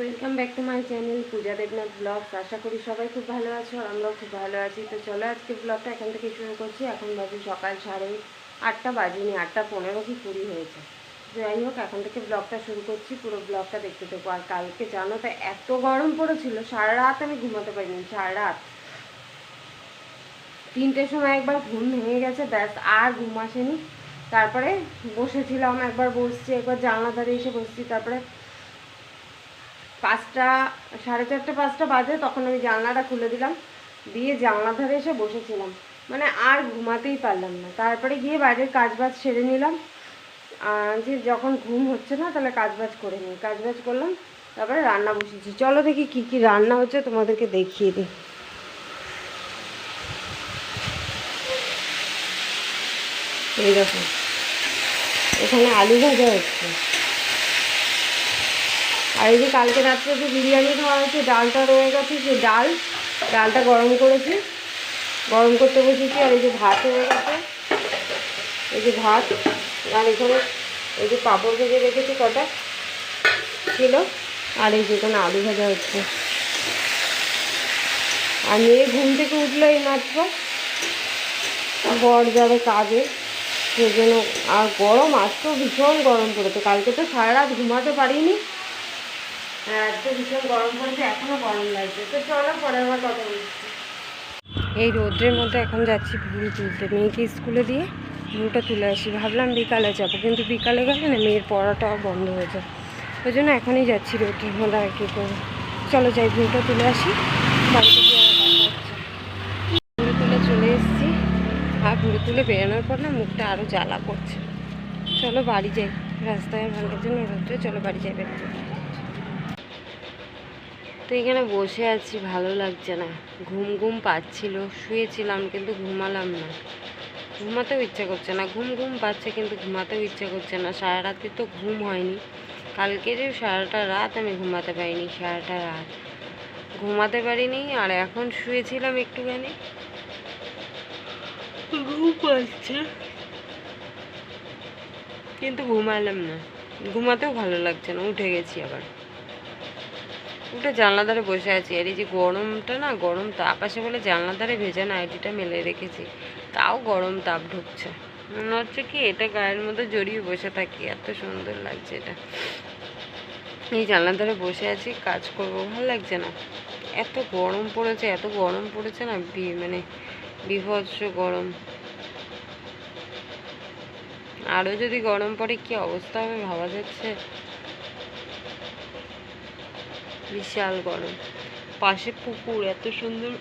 Welcome back to my channel Puja Debnath vlogs আশা করি সবাই খুব ভালো আছো আমরাও খুব ভালো আছি। তো চলো আজকে ব্লগটা এখান থেকে শুরু করছি। এখন বাজে সকাল সাড়ে আটটা, বাজেনি আটটা পনেরো কি কুড়ি হয়েছে। যাই হোক, এখন থেকে ব্লগটা শুরু করছি। পুরো ব্লগটা দেখতে থাকব আর কালকে জানো তো, এত গরম পড়েছিল। সারা রাত আমি ঘুমাতে পারিনি, সারা রাত। তিনটের সময় একবার ঘুম ভেঙে গেছে, ব্যাস, আর ঘুম আসেনি। তারপরে বসেছিলাম, একবার বসছি, একবার জানলা ধারে এসে বসছি। তারপরে পাঁচটা, সাড়ে চারটে, পাঁচটা বাজে, তখন আমি জানলাটা খুলে দিলাম। দিয়ে জানলা ধারে এসে বসেছিলাম। মানে আর ঘুমাতেই পারলাম না। তারপরে গিয়ে বাইরের কাজবাজ সেরে নিলাম। যে যখন ঘুম হচ্ছে না, তাহলে কাজবাজ করে নিই। কাজবাজ করলাম, তারপরে রান্না বসেছি চলো দেখি কি কি রান্না হচ্ছে, তোমাদেরকে দেখিয়ে দিই। এই দেখো, এখানে আলু ভাজা হচ্ছে। আর এই যে কালকে রাত্রে যে বিরিয়ানি খাওয়া হয়েছে, ডালটা রয়ে গেছে, সে ডাল। ডালটা গরম করেছি। গরম করতে বসেছি আর এই যে ভাত হয়ে গেছে। এই যে ভাত আর এখানে এই যে পাঁপড় ভেজে রেখেছি কটা ছিল। আর এই যে এখানে আলু ভাজা হচ্ছে। আর মেয়ে ঘুম থেকে উঠল এই মাত্র। বর যাবে কাজে। সেই জন্য আর গরম আজকেও ভীষণ গরম পড়েছে। কালকে তো সারা রাত ঘুমাতে পারিনি। আজকে ভীষণ গরম এখনও গরম লাগছে। তো চলো এই রোদ্রের মধ্যে এখন যাচ্ছি ভুড়ি তুলতে। মেয়েকে স্কুলে দিয়ে ভুড়িটা তুলে আসি। ভাবলাম বিকালে যাব, কিন্তু বিকালে গেলে না মেয়ের পড়াটাও বন্ধ হয়ে যায়। ওই জন্য এখনই যাচ্ছি রোদ্রের মধ্যে আর কি করব। চলো যাই ভুড়িটা তুলে আসি। বাড়িতে গিয়ে ভুড়ি তুলে চলে এসেছি। আর ভুড়ি তুলে বেরোনোর পর না মুখটা আরও জ্বালা করছে। চলো বাড়ি যাই। রাস্তায় ভাঙার জন্য রোদ্রে, চলো বাড়ি যাই বেরোতে তো এখানে বসে আছি ভালো লাগছে না। ঘুম ঘুম পাচ্ছিল শুয়েছিলাম কিন্তু ঘুমালাম না। ঘুমাতেও ইচ্ছা করছে না ঘুম ঘুম পাচ্ছে কিন্তু ঘুমাতেও ইচ্ছা করছে না। সারা রাতে তো ঘুম হয়নি। কালকে যে সারাটা রাত আমি ঘুমাতে পারিনি সারাটা রাত। ঘুমাতে পারিনি আর এখন শুয়েছিলাম একটুখানি। ঘুম পাচ্ছে। কিন্তু ঘুমালাম না। ঘুমাতেও ভালো লাগছে না উঠে গেছি আবার। উঠে জানলা ধারে বসে আছি। আর এই যে গরমটা না, গরম তাপ আসে বলে জানলা ধারে ভেজা নাইটিটা মেলে রেখেছি। তাও গরম তাপ ঢুকছে। মনে হচ্ছে কি এটা গায়ের মধ্যে জড়িয়ে বসে থাকি। এত সুন্দর লাগছে এটা। এই জানলা ধারে বসে আছি, কাজ করব, ভালো লাগছে না? এত গরম পড়েছে, এত গরম পড়েছে না মানে বিভৎস গরম। আরও যদি গরম পড়ে, কি অবস্থা হবে ভাবা যাচ্ছে? বিশাল গরম। পাশে পুকুর, এত সুন্দর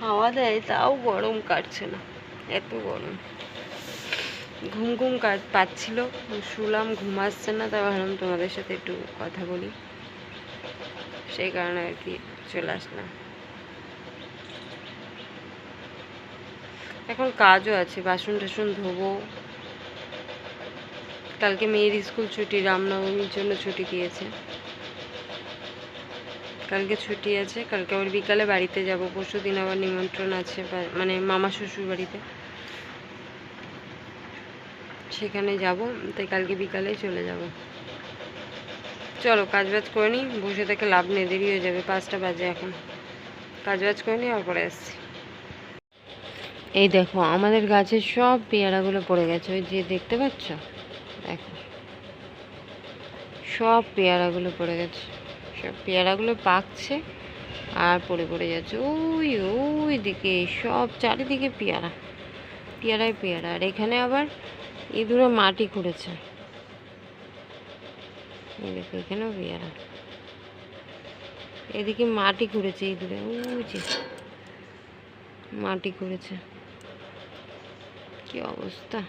হাওয়া দেয়, তাও গরম কাটছে না, এত গরম। ঘুম ঘুম পাচ্ছিল শুলাম ঘুম আসছে না, তাই ভাবলাম তোমাদের সাথে একটু কথা বলি। সেই কারণে আর কি চলে আসলাম। এখন কাজও আছে, বাসন টাসন ধোবো। কালকে মেয়ের স্কুল ছুটি, রামনবমীর জন্য ছুটি দিয়েছে। কালকে ছুটি আছে, কালকে আবার বিকালে বাড়িতে যাব। পরশু দিন আবার নিমন্ত্রণ আছে মানে মামা শ্বশুর বাড়িতে। সেখানে যাব, তাই কালকে বিকালে চলে যাব। চলো, কাজবাজ করে নিই, বসে থেকে লাভ নেই, দেরি হয়ে যাবে, পাঁচটা বাজে এখন। কাজবাজ করে নিই আর পরে আসছি। এই দেখো, আমাদের গাছের সব পেয়ারাগুলো পড়ে গেছে, ওই যে দেখতে পাচ্ছ? দেখো। সব পেয়ারাগুলো পড়ে গেছে। সব পেয়ারাগুলো পাকছে আর পড়ে পড়ে যাচ্ছে। ওই ওই দিকে সব চারিদিকে পেয়ারা, পেয়ারায় পেয়ারা। আর এখানে আবার ইঁদুরে মাটি খুঁড়েছে। এখানেও পেয়ারা। এদিকে মাটি খুঁড়েছে ইঁদুরে। যে মাটি খুঁড়েছে। কি অবস্থা?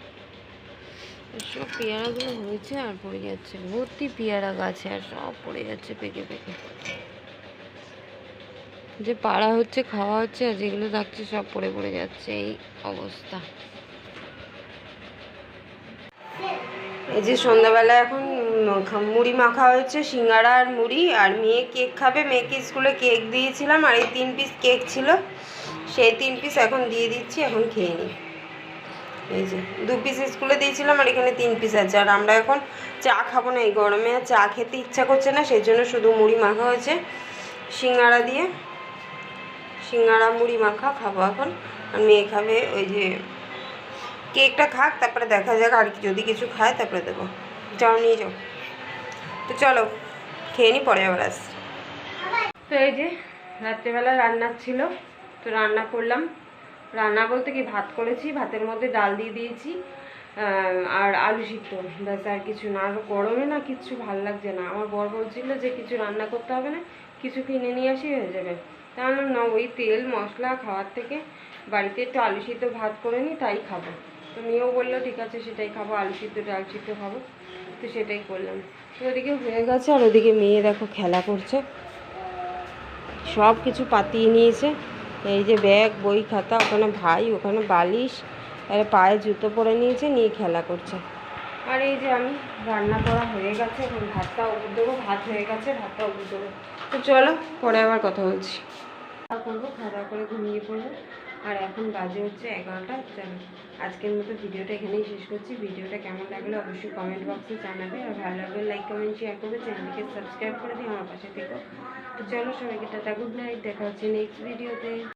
সব পেয়ারাগুলো হয়েছে আর পড়ে যাচ্ছে। ভর্তি পেয়ারা গাছে আর সব পড়ে যাচ্ছে পেকে পেকে। যে পাড়া হচ্ছে, খাওয়া হচ্ছে আর যেগুলো থাকছে সব পড়ে পড়ে যাচ্ছে। এই অবস্থা। এই যে সন্ধ্যাবেলা এখন মুড়ি মাখা হয়েছে, সিঙ্গারা আর মুড়ি। আর মেয়ে কেক খাবে। মেয়েকে স্কুলে কেক দিয়েছিলাম আর এই তিন পিস কেক ছিল। সেই তিন পিস এখন দিয়ে দিচ্ছি, এখন খেয়ে নিই। এই যে, দু পিস স্কুলে দিয়েছিলাম আর এখানে তিন পিস আছে। আর আমরা এখন চা খাব না, এই গরমে আর চা খেতে ইচ্ছা করছে না, সেই জন্য শুধু মুড়ি মাখা হয়েছে। সিঙ্গাড়া দিয়ে সিঙ্গাড়া মুড়ি মাখা খাব এখন। আর মেয়ে খাবে ওই যে কেকটা খাক, তারপরে দেখা যাক আর যদি কিছু খায় তারপরে দেবো। যাও, নিয়ে যাও। তো চলো, খেয়ে নি, পরে আবার আসছি। তো এই যে, রাত্রেবেলা রান্না ছিল, তো রান্না করলাম। রান্না বলতে কি, ভাত করেছি, ভাতের মধ্যে ডাল দিয়ে দিয়েছি আর আলু সিদ্ধ। ব্যাস, আর কিছু না। আর গরমে না কিচ্ছু ভালো লাগছে না। আমার বর বলছিল যে, কিছু রান্না করতে হবে না, কিছু কিনে নিয়ে আসি, হয়ে যাবে। তা আমি না ওই তেল, মশলা, খাওয়ার থেকে বাড়িতে একটু আলু সিদ্ধ ভাত করে নিই তাই খাব। তো মেয়েও বলল, ঠিক আছে, সেটাই খাব, আলু সিদ্ধ, ডাল সিদ্ধ খাব। তো সেটাই করলাম। তো ওদিকে হয়ে গেছে, আর ওদিকে মেয়ে দেখো খেলা করছে। সব কিছু পাতিয়ে নিয়েছে। এই যে ব্যাগ, বই, খাতা, ওখানে ভাই, ওখানে বালিশ আর পায়ে জুতো পরে নিয়েছে, নিয়ে খেলা করছে। আর এই যে আমি, রান্না করা হয়ে গেছে, এখন ভাতটা উপর দেবো, ভাত হয়ে গেছে, ভাতটা উপর দেবো। তো চলো, পরে আবার কথা বলছি। করব, খাওয়া করে ঘুমিয়ে পড়ব। আর এখন বাজে হচ্ছে এগারোটা চলো আজকের মতো ভিডিওটা এখানেই শেষ করছি। ভিডিওটা কেমন লাগল অবশ্যই কমেন্ট বক্সে জানাবে। আর ভালো লাগলে লাইক কমেন্ট শেয়ার করবে। চ্যানেলকে সাবস্ক্রাইব করে দিই আমার পাশে থেকো। তো চলো সবাইকে টাটা গুড নাইট দেখা হচ্ছে নেক্সট ভিডিওতে